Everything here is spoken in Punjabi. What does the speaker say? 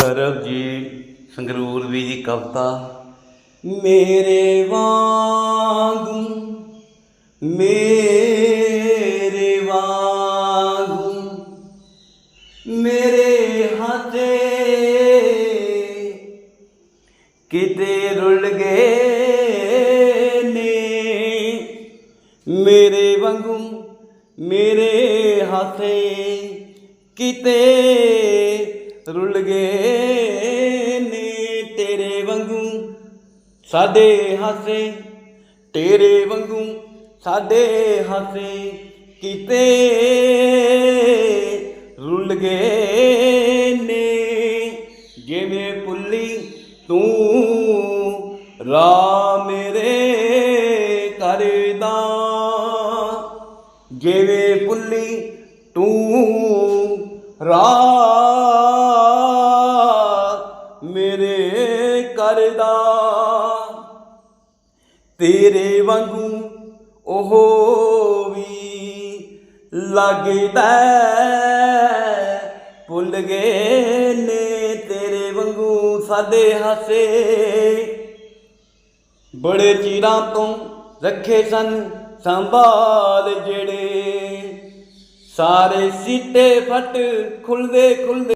ਸਰਬਜੀਤ ਸੰਗਰੂਰ ਵੀ ਦੀ ਕਵਿਤਾ। ਮੇਰੇ ਵਾਂਗੂ ਮੇਰੇ ਵਾਂਗੂ, ਮੇਰੇ ਹੱਥੇ ਕਿਤੇ ਰੁੱਲ ਗਏ ਨੇ। ਮੇਰੇ ਵਾਂਗੂ ਮੇਰੇ ਹੱਥੇ ਕਿਤੇ ਰੁੱਲ ਗਏ ਨੇ ਤੇਰੇ ਵਾਂਗੂ, ਸਾਡੇ ਹਾਸੇ ਤੇਰੇ ਵਾਂਗੂ, ਸਾਡੇ ਹਾਸੇ ਕਿਤੇ ਰੁੱਲ ਗਏ ਨੇ। ਜਿਵੇਂ ਪੁੱਲੀ ਤੂੰ ਰਾ ਮੇਰੇ ਕਰਦਾ, ਜਿਵੇਂ ਪੁੱਲੀ ਤੂੰ ਰਾ ਮੇਰੇ ਕਰਦਾ। ਤੇਰੇ ਵਾਂਗੂ ਉਹ ਵੀ ਲੱਗਦਾ ਭੁੱਲ ਗਏ ਨੇ ਤੇਰੇ ਵਾਂਗੂ ਸਾਡੇ ਹੱਸੇ। ਬੜੇ ਚਿਰਾਂ ਤੋਂ ਰੱਖੇ ਸਨ ਸੰਭਾਲ ਜਿਹੜੇ। ਸਾਰੇ ਸੀਟੇ ਫਟ ਖੁੱਲਦੇ ਖੁੱਲਦੇ